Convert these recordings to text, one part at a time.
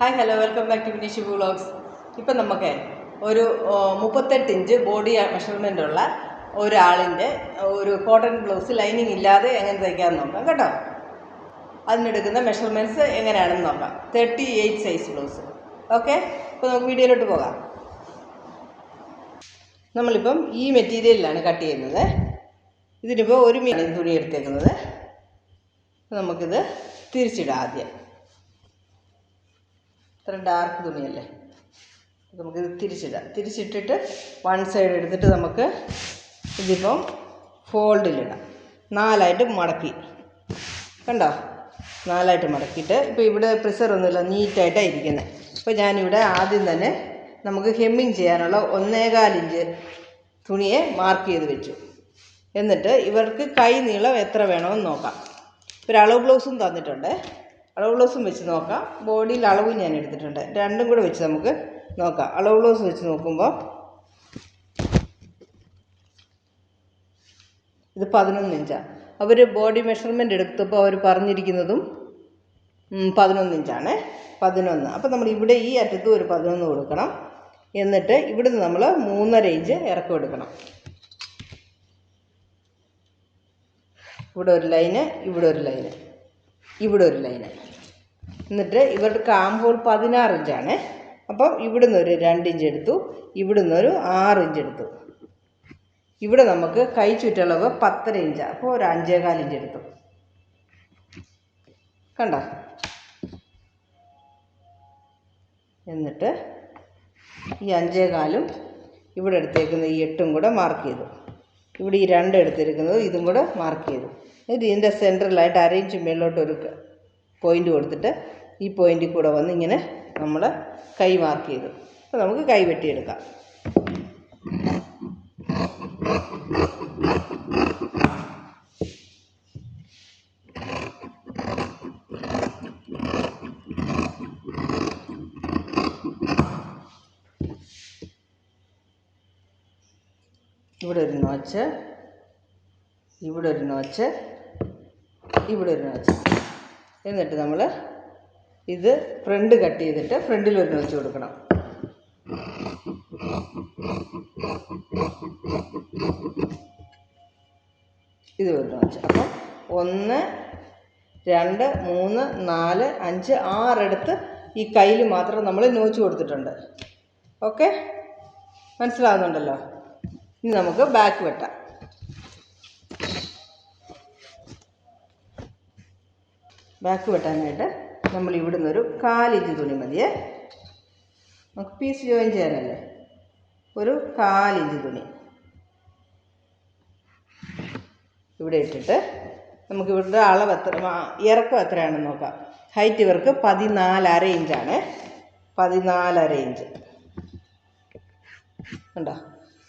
Hi hello welcome back to Vineesh vlogs ഇപ്പം നമുക്ക് ഒരു മുപ്പത്തെട്ട് ഇഞ്ച് ബോഡി മെഷർമെന്റ് ഉള്ള ഒരാളിന്റെ ഒരു കോട്ടൺ ബ്ലൗസ് ലൈനിങ് ഇല്ലാതെ എങ്ങനെ തയ്ക്കാമെന്ന് നോക്കാം കേട്ടോ? അതിനെടുക്കുന്ന മെഷർമെന്റ്സ് എങ്ങനെയാണെന്ന് നോക്കാം. Thirty eight size blouse okay അപ്പോൾ നമുക്ക് വീഡിയോയിലോട്ട് പോകാം. നമ്മളിപ്പം ഈ മെറ്റീരിയലിലാണ് കട്ട് ചെയ്യുന്നത്. ഇതിനിപ്പോൾ ഒരു മീൻ തുണി എടുത്തേക്കുന്നത്. നമുക്കിത് തിരിച്ചിടാം ആദ്യം. ഇത്ര ഡാർക്ക് തുണിയല്ലേ? നമുക്കിത് തിരിച്ചിടാം. തിരിച്ചിട്ടിട്ട് വൺ സൈഡ് എടുത്തിട്ട് നമുക്ക് ഇതിപ്പം ഫോൾഡിലിടാം നാലായിട്ട് മടക്കി. കണ്ടോ? നാലായിട്ട് മടക്കിയിട്ട് ഇപ്പോൾ ഇവിടെ പ്രഷർ ഒന്നുമില്ല നീറ്റായിട്ടാണ് ഇരിക്കുന്നത് ഇപ്പോൾ ഞാനിവിടെ ആദ്യം തന്നെ നമുക്ക് ഹെമ്മിങ് ചെയ്യാനുള്ള ഒന്നേകാൽ ഇഞ്ച് തുണിയെ മാർക്ക് ചെയ്ത് വെച്ചു. എന്നിട്ട് ഇവർക്ക് കൈ നീളം എത്ര വേണമെന്ന് നോക്കാം. ഒരു അളവ് ബ്ലൗസും തന്നിട്ടുണ്ട്. അളവ് ബ്ലൗസും വെച്ച് നോക്കാം. ബോഡിയിൽ അളവ് ഞാൻ എടുത്തിട്ടുണ്ട്. രണ്ടും കൂടെ വെച്ച് നമുക്ക് നോക്കാം. അളവ് ബ്ലൗസ് വെച്ച് നോക്കുമ്പോൾ ഇത് പതിനൊന്ന് ഇഞ്ചാണ് അവർ ബോഡി മെഷർമെന്റ് എടുത്തപ്പോൾ അവർ പറഞ്ഞിരിക്കുന്നതും പതിനൊന്ന് ഇഞ്ചാണ് പതിനൊന്ന്. അപ്പോൾ നമ്മൾ ഇവിടെ ഈ അറ്റത്തും ഒരു പതിനൊന്ന് കൊടുക്കണം. എന്നിട്ട് ഇവിടുന്ന് നമ്മൾ മൂന്നര ഇഞ്ച് ഇറക്കം എടുക്കണം. ഇവിടെ ഒരു ലൈന് ഇവിടെ ഒരു ലൈന് ഇവിടെ ഒരു ലൈന് എന്നിട്ട് ഇവരുടെ കാമ്പോൾ പതിനാറ് ഇഞ്ചാണ്. അപ്പം ഇവിടുന്ന് ഒരു രണ്ട് ഇഞ്ച് എടുത്തു. ഇവിടുന്ന് ഒരു ആറ് ഇഞ്ച് എടുത്തു. ഇവിടെ നമുക്ക് കൈ ചുറ്റളവ് പത്തര ഇഞ്ച്. അപ്പോൾ ഒരു അഞ്ചേകാൽ ഇഞ്ച് എടുത്തു. കണ്ടോ? എന്നിട്ട് ഈ അഞ്ചേകാലും ഇവിടെ എടുത്തേക്കുന്ന ഈ എട്ടും കൂടെ മാർക്ക് ചെയ്തു. ഇവിടെ ഈ രണ്ട് എടുത്തിരിക്കുന്നത് ഇതും കൂടെ മാർക്ക് ചെയ്തു. ഇത് ഇതിന്റെ സെന്ററിലായിട്ട് അരയിഞ്ച് മേളിലോട്ട് ഒരു പോയിന്റ് കൊടുത്തിട്ട് ഈ പോയിന്റിൽ കൂടെ വന്ന് ഇങ്ങനെ നമ്മൾ കൈ മാർക്ക് ചെയ്തു. അപ്പോൾ നമുക്ക് കൈ വെട്ടിയെടുക്കാം. ഇവിടെ ഒരു നോച്ച് ഇവിടെ ഒരു നോച്ച് ഇവിടെ ഒരു നോച്ച് എന്നിട്ട് നമ്മൾ ഇത് ഫ്രണ്ട് കട്ട് ചെയ്തിട്ട് ഫ്രണ്ടിൽ ഒന്ന് വെച്ച് കൊടുക്കണം. ഇത് ഒരു വെച്ച്. അപ്പം ഒന്ന് രണ്ട് മൂന്ന് നാല് അഞ്ച് ആറെടുത്ത് ഈ കയ്യിൽ മാത്രം നമ്മൾ നോച്ച് കൊടുത്തിട്ടുണ്ട്. ഓക്കെ? മനസ്സിലാകുന്നുണ്ടല്ലോ ഇനി നമുക്ക് ബാക്ക് വെട്ടാം. ബാക്ക് വെട്ടാനായിട്ട് നമ്മൾ ഇവിടുന്ന് ഒരു കാലിഞ്ച് തുണി മതിയേ. നമുക്ക് പീസ് ജോയിൻ ചെയ്യാനല്ലേ? ഒരു കാലിഞ്ച് തുണി. ഇവിടെ ഇട്ടിട്ട് നമുക്ക് ഇവരുടെ അളവ് എത്ര ഇറക്കം എത്രയാണെന്ന് നോക്കാം. ഹൈറ്റ് ഇവർക്ക് പതിനാലര ഇഞ്ചാണ് പതിനാലര ഇഞ്ച്. ഉണ്ടോ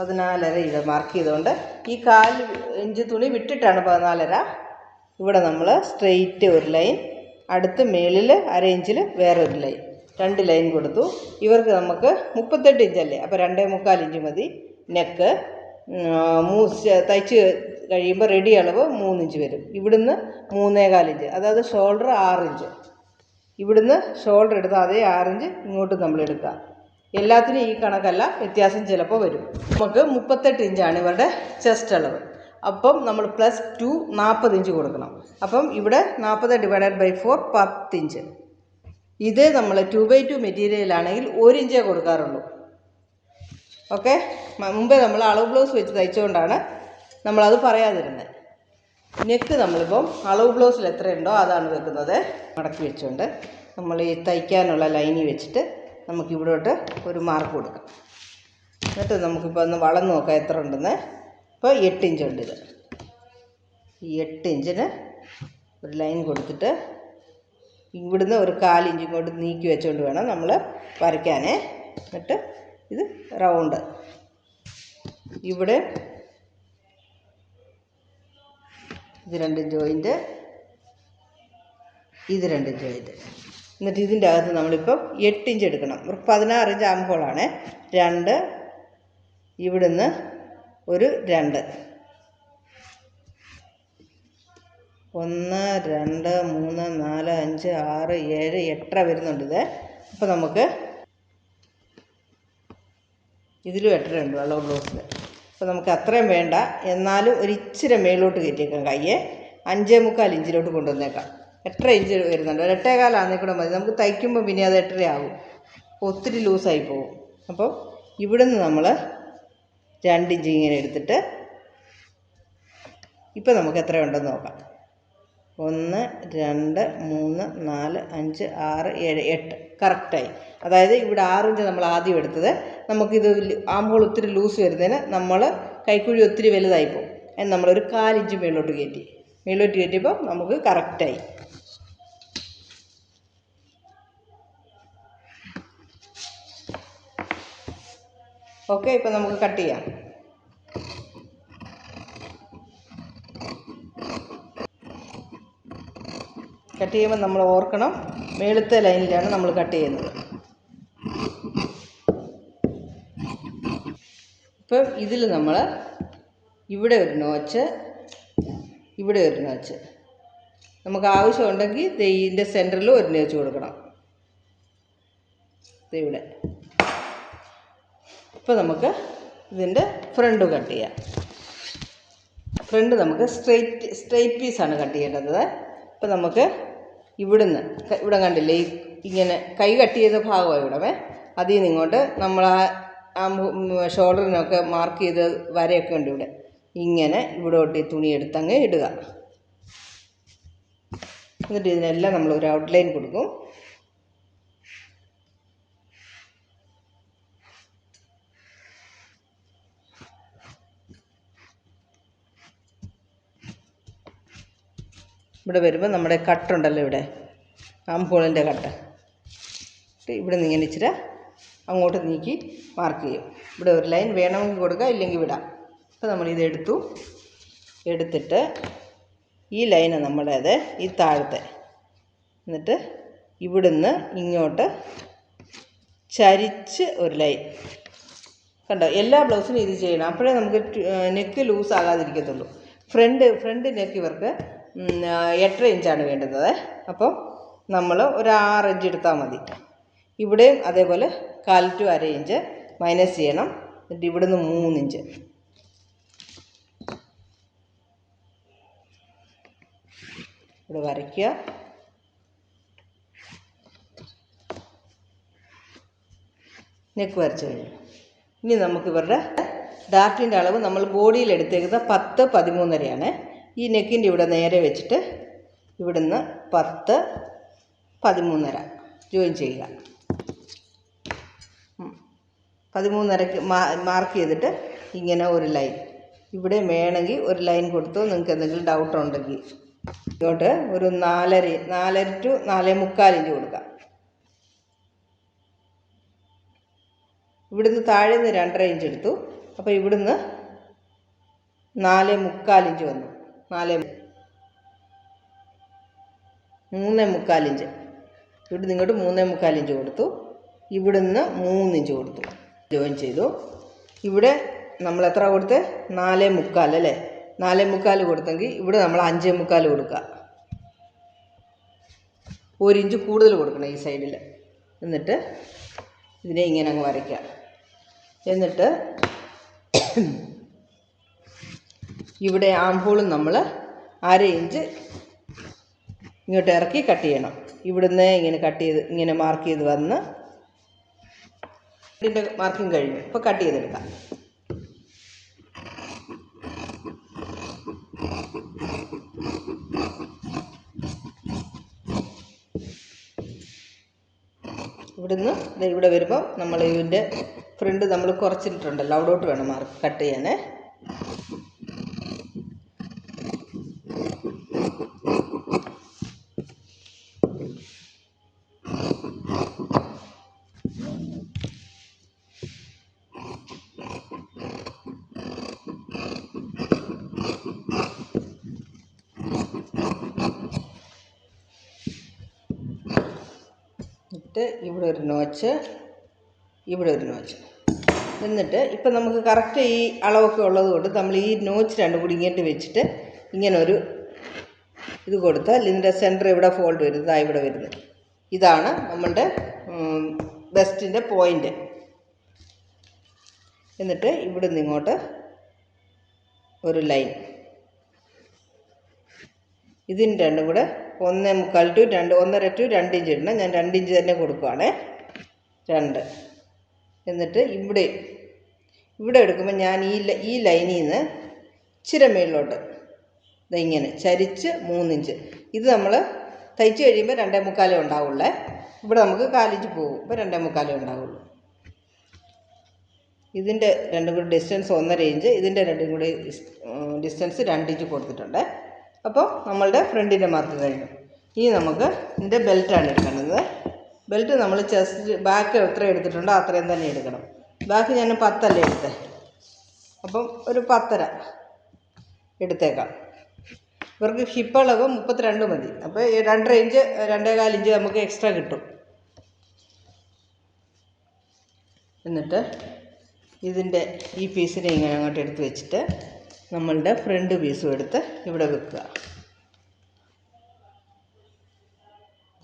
പതിനാലര ഇവിടെ മാർക്ക് ചെയ്തുകൊണ്ട് ഈ കാൽ ഇഞ്ച് തുണി വിട്ടിട്ടാണ് പതിനാലര. ഇവിടെ നമ്മൾ സ്ട്രെയിറ്റ് ഒരു ലൈൻ അടുത്ത് മേളിൽ അര ഇഞ്ചിൽ വേറൊരു ലൈൻ രണ്ട് ലൈൻ കൊടുത്തു. ഇവർക്ക് നമുക്ക് മുപ്പത്തെട്ട് ഇഞ്ചല്ലേ അപ്പോൾ രണ്ടേ മുക്കാൽ ഇഞ്ച് മതി. നെക്ക് മൂസ് തയ്ച്ച് കഴിയുമ്പോൾ റെഡി അളവ് മൂന്നിഞ്ച് വരും. ഇവിടുന്ന് മൂന്നേകാൽ ഇഞ്ച് അതായത് ഷോൾഡർ ആറിഞ്ച് ഇവിടുന്ന് ഷോൾഡർ എടുത്താൽ അതേ ആറിഞ്ച് ഇങ്ങോട്ട് നമ്മൾ എടുക്കുക. എല്ലാത്തിനും ഈ കണക്കല്ല വ്യത്യാസം ചിലപ്പോൾ വരും. നമുക്ക് മുപ്പത്തെട്ട് ഇഞ്ചാണ് ഇവരുടെ ചെസ്റ്റ് അളവ്. അപ്പം നമ്മൾ പ്ലസ് ടു നാൽപ്പത് ഇഞ്ച് കൊടുക്കണം. അപ്പം ഇവിടെ നാൽപ്പത് ഡിവൈഡഡ് ബൈ ഫോർ പത്ത് ഇഞ്ച്. ഇത് നമ്മൾ ടു ബൈ ടു മെറ്റീരിയലാണെങ്കിൽ ഇഞ്ചേ കൊടുക്കാറുള്ളൂ. ഓക്കെ മുമ്പേ നമ്മൾ അളവ് ബ്ലൗസ് വെച്ച് തയ്ച്ചുകൊണ്ടാണ് നമ്മളത് പറയാതിരുന്നത് നെക്ക് നമ്മളിപ്പം അളവ് ബ്ലൗസിൽ എത്രയുണ്ടോ അതാണ് വെക്കുന്നത്. മടക്കി വെച്ചുകൊണ്ട് നമ്മൾ ഈ തയ്ക്കാനുള്ള ലൈനി വെച്ചിട്ട് നമുക്ക് ഇവിടോട്ട് ഒരു മാർക്ക് കൊടുക്കാം. എന്നിട്ട് നമുക്കിപ്പോൾ ഒന്ന് വളം നോക്കാം എത്ര ഉണ്ടെന്ന്. ഇപ്പോൾ എട്ട് ഇഞ്ച് ഉണ്ട് ഇത്. ഈ എട്ട് ഇഞ്ചിന് ഒരു ലൈൻ കൊടുത്തിട്ട് ഇവിടുന്ന് ഒരു കാലിഞ്ച് കൊണ്ട് നീക്കി വെച്ചുകൊണ്ട് വേണം നമ്മൾ വരയ്ക്കാനേ. എന്നിട്ട് ഇത് റൗണ്ട്. ഇവിടെ ഇത് രണ്ട് ജോയിന്റ് ഇത് രണ്ട് ജോയിന്റ് എന്നിട്ട് ഇതിന്റെ അകത്ത് നമ്മളിപ്പം എട്ട് ഇഞ്ച് എടുക്കണം. ഒരു പതിനാറ് ഇഞ്ച് ആകുമ്പോഴാണ് രണ്ട് ഇവിടുന്ന് ഒരു രണ്ട്. ഒന്ന് രണ്ട് മൂന്ന് നാല് അഞ്ച് ആറ് ഏഴ് എട്ടര വരുന്നുണ്ട് ഇത് അപ്പോൾ നമുക്ക് ഇതിലും എട്ടരയുണ്ട് വെള്ളം ബ്ലൗസിൽ അപ്പോൾ നമുക്ക് അത്രയും വേണ്ട. എന്നാലും ഒരു ഇച്ചിരി മേലോട്ട് കയറ്റിയേക്കാം കയ്യെ. അഞ്ചേ മുക്കാൽ ഇഞ്ചിലോട്ട് കൊണ്ടുവന്നേക്കാം. എട്ടര ഇഞ്ച് വരുന്നുണ്ട്. ഒരു എട്ടേകാലാന്നേ കൂടെ മതി. നമുക്ക് തയ്ക്കുമ്പോൾ പിന്നെ അത് എട്ടര ആവും ഒത്തിരി ലൂസായി പോകും അപ്പോൾ ഇവിടുന്ന് നമ്മൾ രണ്ടിഞ്ച് ഇങ്ങനെ എടുത്തിട്ട് ഇപ്പം നമുക്ക് എത്ര ഉണ്ടെന്ന് നോക്കാം. ഒന്ന് രണ്ട് മൂന്ന് നാല് അഞ്ച് ആറ് ഏഴ് എട്ട്. കറക്റ്റായി അതായത് ഇവിടെ ആറിഞ്ച് നമ്മൾ ആദ്യം എടുത്തത്. നമുക്കിത് ആകുമ്പോൾ ഒത്തിരി ലൂസ് വരുന്നതിന് നമ്മൾ കൈക്കുഴി ഒത്തിരി വലുതായിപ്പോൾ അതിന് നമ്മളൊരു കാലിഞ്ച് മേളിലോട്ട് കയറ്റി. മേളിലോട്ട് കയറ്റിയപ്പോൾ നമുക്ക് കറക്റ്റായി ഓക്കെ ഇപ്പം നമുക്ക് കട്ട് ചെയ്യാം. കട്ട് ചെയ്യുമ്പോൾ നമ്മൾ ഓർക്കണം മേളത്തെ ലൈനിലാണ് നമ്മൾ കട്ട് ചെയ്യുന്നത്. ഇപ്പം ഇതിൽ നമ്മൾ ഇവിടെ ഒരു നോച്ച് ഇവിടെ ഒരു നോച്ച്. നമുക്ക് ആവശ്യമുണ്ടെങ്കിൽ ഇതിന്റെ സെന്ററിൽ ഒരു നോച്ച് കൊടുക്കണം. ഇവിടെ. ഇപ്പോൾ നമുക്ക് ഇതിന്റെ ഫ്രണ്ട് കട്ട് ചെയ്യാം. ഫ്രണ്ട് നമുക്ക് സ്ട്രെയിറ്റ് സ്ട്രെയിറ്റ് പീസാണ് കട്ട് ചെയ്യേണ്ടത്. ഇപ്പോൾ നമുക്ക് ഇവിടുന്ന് ഇവിടെ കണ്ടില്ലേ ഇങ്ങനെ കൈ കട്ട് ചെയ്ത ഭാഗമാണ് ഇവിടെ അതിൽ നിന്ന് ഇങ്ങോട്ട് നമ്മൾ ആ ഷോൾഡറിനൊക്കെ മാർക്ക് ചെയ്ത് വരയൊക്കെ ഉണ്ട് ഇവിടെ. ഇങ്ങനെ ഇവിടോട്ട് ഈ തുണി എടുത്തങ്ങ് ഇടുക. എന്നിട്ട് ഇതിനെല്ലാം നമ്മൾ ഒരു ഔട്ട്ലൈൻ കൊടുക്കും. ഇവിടെ വരുമ്പോൾ നമ്മുടെ കട്ടുണ്ടല്ലോ ഇവിടെ. ആംപൂളിന്റെ കട്ട്. ഇവിടെ നിന്ന് ഇങ്ങനെ ഇച്ചിരി അങ്ങോട്ട് നീക്കി മാർക്ക് ചെയ്യും. ഇവിടെ ഒരു ലൈൻ വേണമെങ്കിൽ കൊടുക്കുക ഇല്ലെങ്കിൽ വിടാം. അപ്പോൾ നമ്മളിത് എടുത്തു. എടുത്തിട്ട് ഈ ലൈന് നമ്മുടേത് ഈ താഴത്തെ. എന്നിട്ട് ഇവിടുന്ന് ഇങ്ങോട്ട് ചരിച്ച് ഒരു ലൈൻ കണ്ടോ? എല്ലാ ബ്ലൗസിനും ഇത് ചെയ്യണം. അപ്പോഴേ നമുക്ക് നെക്ക് ലൂസ് ആകാതിരിക്കത്തുള്ളൂ. ഫ്രണ്ട് ഫ്രണ്ട് നെക്ക് ഇവർക്ക് എട്ടര ഇഞ്ചാണ് വേണ്ടുന്നത്. അപ്പോൾ നമ്മൾ ഒരു ആറ് ഇഞ്ച് എടുത്താൽ മതി. ഇവിടെയും അതേപോലെ കാൽ ടു അര ഇഞ്ച് മൈനസ് ചെയ്യണം. എന്നിട്ട് ഇവിടുന്ന് മൂന്നിഞ്ച് ഇവിടെ വരയ്ക്കുക. നെക്ക് വരച്ച് കഴിഞ്ഞു. ഇനി നമുക്ക് ഇവരുടെ അളവ് നമ്മൾ ബോഡിയിൽ എടുത്തേക്കുന്ന പത്ത് പതിമൂന്നരയാണ്. ഈ നെക്കിന്റെ ഇവിടെ നേരെ വെച്ചിട്ട് ഇവിടുന്ന് പത്ത് പതിമൂന്നര ജോയിൻ ചെയ്യുക. പതിമൂന്നരക്ക് മാർക്ക് ചെയ്തിട്ട് ഇങ്ങനെ ഒരു ലൈൻ. ഇവിടെ വേണമെങ്കിൽ ഒരു ലൈൻ കൊടുത്തു നിങ്ങൾക്ക് എന്തെങ്കിലും ഡൗട്ട് ഉണ്ടെങ്കിൽ. ഇങ്ങോട്ട് ഒരു നാലര നാലര ടു നാലേ മുക്കാൽ ഇഞ്ച് കൊടുക്കാം. ഇവിടുന്ന് താഴെ നിന്ന് രണ്ടര ഇഞ്ച് എടുത്തു. അപ്പോൾ ഇവിടുന്ന് നാല് മുക്കാൽ ഇഞ്ച് വന്നു. നാല് മൂന്ന് മുക്കാലിഞ്ച് ഇവിടെ നിങ്ങോട്ട് മൂന്ന് മുക്കാൽ ഇഞ്ച് കൊടുത്തു. ഇവിടുന്ന് മൂന്നിഞ്ച് കൊടുത്തു. ജോയിൻ ചെയ്തു. ഇവിടെ നമ്മൾ എത്ര കൊടുത്ത്? നാല് മുക്കാൽ അല്ലേ? നാല് മുക്കാൽ കൊടുത്തെങ്കിൽ ഇവിടെ നമ്മൾ അഞ്ചേ മുക്കാൽ കൊടുക്കുക. ഒരു ഇഞ്ച് കൂടുതൽ കൊടുക്കണം ഈ സൈഡിൽ. എന്നിട്ട് ഇതിനെ ഇങ്ങനെ അങ്ങ് വരയ്ക്കുക. എന്നിട്ട് ഇവിടെ ആംഹോളും നമ്മൾ അര ഇഞ്ച് ഇങ്ങോട്ട് ഇറക്കി കട്ട് ചെയ്യണം. ഇവിടുന്ന് ഇങ്ങനെ കട്ട് ചെയ്ത് ഇങ്ങനെ മാർക്ക് ചെയ്ത് വന്ന് ഇതിന്റെ മാർക്കിങ് കഴിഞ്ഞു. ഇപ്പോൾ കട്ട് ചെയ്തെടുക്കാം. ഇവിടുന്ന് ഇവിടെ വരുമ്പോൾ നമ്മൾ ഇതിന്റെ ഫ്രണ്ട് നമ്മൾ കുറച്ചിട്ടുണ്ടല്ലോ അവിടോട്ട് വേണം മാർക്ക് കട്ട് ചെയ്യാനേ. ഇവിടെ ഒരു നോച്ച് ഇവിടെ ഒരു നോച്ച്. എന്നിട്ട് ഇപ്പം നമുക്ക് കറക്റ്റ് ഈ അളവൊക്കെ ഉള്ളത് കൊണ്ട് നമ്മൾ ഈ നോച്ച് രണ്ടും കൂടി ഇങ്ങോട്ട് വെച്ചിട്ട് ഒരു ഇത് കൊടുത്താൽ ഇതിന്റെ സെന്റർ ഇവിടെ ഫോൾഡ് വരും ഇതാ ഇവിടെ വരുന്നത്. ഇതാണ് നമ്മളുടെ ബെസ്റ്റിന്റെ പോയിന്റ് എന്നിട്ട് ഇവിടെ നിന്ന് ഇങ്ങോട്ട് ഒരു ലൈൻ ഇതിന് രണ്ടും കൂടെ ഒന്നേ മുക്കാൽ ടു രണ്ട് ഒന്നര ടു രണ്ട് ഇഞ്ച് ഇടണം. ഞാൻ രണ്ട് ഇഞ്ച് തന്നെ കൊടുക്കുവാണേ. രണ്ട്. എന്നിട്ട് ഇവിടെ ഇവിടെ എടുക്കുമ്പോൾ ഞാൻ ഈ ഈ ലൈനിൽ നിന്ന് ഇച്ചിരി മേളിലോട്ട്. ഇതിങ്ങനെ ചരിച്ച് മൂന്നിഞ്ച് ഇത് നമ്മൾ തയ്ച്ച് കഴിയുമ്പോൾ രണ്ടേ മുക്കാലേ ഉണ്ടാവുള്ളേ. ഇവിടെ നമുക്ക് കാലിഞ്ച് പോകും. ഇപ്പോൾ രണ്ടേ മുക്കാലേ ഉണ്ടാവുള്ളൂ. ഇതിന്റെ രണ്ടും കൂടി ഡിസ്റ്റൻസ് ഒന്നര ഇഞ്ച്. ഇതിന്റെ രണ്ടും കൂടി ഡിസ്റ്റൻസ് രണ്ട് ഇഞ്ച് കൊടുത്തിട്ടുണ്ട്. അപ്പോൾ നമ്മളുടെ ഫ്രണ്ടിന്റെ മാർക്ക് കഴിഞ്ഞു. ഇനി നമുക്ക് ഇതിന്റെ ബെൽറ്റാണ് എടുക്കേണ്ടത്. ബെൽറ്റ് നമ്മൾ ചെസ്റ്റ് ബാക്ക് എത്ര എടുത്തിട്ടുണ്ടോ അത്രയും തന്നെ എടുക്കണം. ബാക്ക് ഞാൻ പത്തല്ലേ എടുത്തത് അപ്പം ഒരു പത്തര എടുത്തേക്കാം. ഇവർക്ക് ഹിപ്പ് അളവ് മുപ്പത്തിരണ്ട് മതി. അപ്പോൾ രണ്ടര ഇഞ്ച് രണ്ടേകാൽ ഇഞ്ച് നമുക്ക് എക്സ്ട്രാ കിട്ടും. എന്നിട്ട് ഇതിന്റെ ഈ പീസിനെ ഇങ്ങനെ അങ്ങോട്ട് എടുത്ത് വെച്ചിട്ട് നമ്മളുടെ ഫ്രണ്ട് പീസും എടുത്ത് ഇവിടെ വെക്കുക.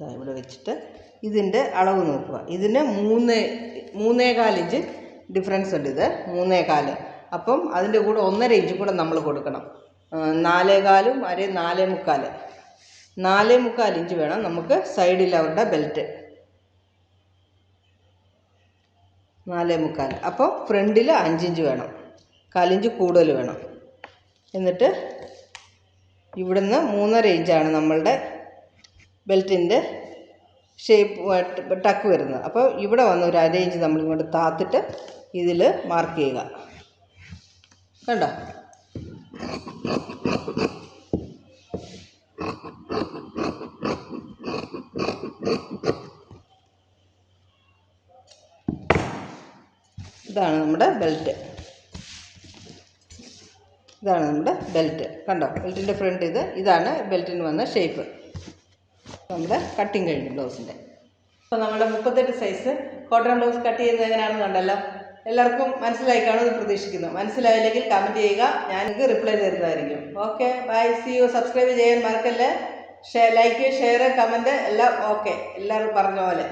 ഇവിടെ വെച്ചിട്ട് ഇതിന്റെ അളവ് നോക്കുക. ഇതിന് മൂന്ന് മൂന്നേകാൽ ഇഞ്ച് ഡിഫറൻസ് ഉണ്ട് ഇത്. മൂന്നേകാൽ അപ്പം അതിന്റെ കൂടെ ഒന്നര ഇഞ്ച് കൂടെ നമ്മൾ കൊടുക്കണം. നാലേകാലും അര നാലേ മുക്കാൽ നാലേ മുക്കാൽ ഇഞ്ച് വേണം നമുക്ക് സൈഡിൽ അവരുടെ ബെൽറ്റ് നാലേ മുക്കാൽ അപ്പോൾ ഫ്രണ്ടിൽ അഞ്ചിഞ്ച് വേണം. കാലിഞ്ച് കൂടുതൽ വേണം. എന്നിട്ട് ഇവിടുന്ന് മൂന്നര ഇഞ്ചാണ് നമ്മളുടെ ബെൽറ്റിന്റെ ഷേപ്പ് ടക്ക് വരുന്നത്. അപ്പോൾ ഇവിടെ വന്ന് ഒരു അര ഇഞ്ച് നമ്മളിങ്ങോട്ട് താത്തിട്ട് ഇതിൽ മാർക്ക് ചെയ്യുക. കണ്ടോ? ഇതാണ് നമ്മുടെ ബെൽറ്റ്. ഇതാണ് നമ്മുടെ ബെൽറ്റ് കണ്ടോ? ബെൽറ്റിന്റെ ഫ്രണ്ട് ഇത്. ഇതാണ് ബെൽറ്റിന് വന്ന ഷേപ്പ് നമ്മുടെ കട്ടിങ് കഴിഞ്ഞു ബ്ലൗസിന്റെ അപ്പോൾ നമ്മുടെ മുപ്പത്തെട്ട് സൈസ് കോട്ടൺ ബ്ലൗസ് കട്ട് ചെയ്യുന്നത് എങ്ങനെയാണെന്ന് കണ്ടല്ലോ എല്ലാവർക്കും മനസ്സിലായി കാണുമെന്ന് പ്രതീക്ഷിക്കുന്നു. മനസ്സിലായില്ലെങ്കിൽ കമന്റ് ചെയ്യുക. ഞാൻ നിങ്ങൾക്ക് റിപ്ലൈ തരുന്നതായിരിക്കും. Okay bye see you subscribe ചെയ്യാൻ മറക്കല്ലേ? ഷെയർ ലൈക്ക് ഷെയർ കമന്റ് എല്ലാം ഓക്കെ എല്ലാവരും പറഞ്ഞ പോലെ.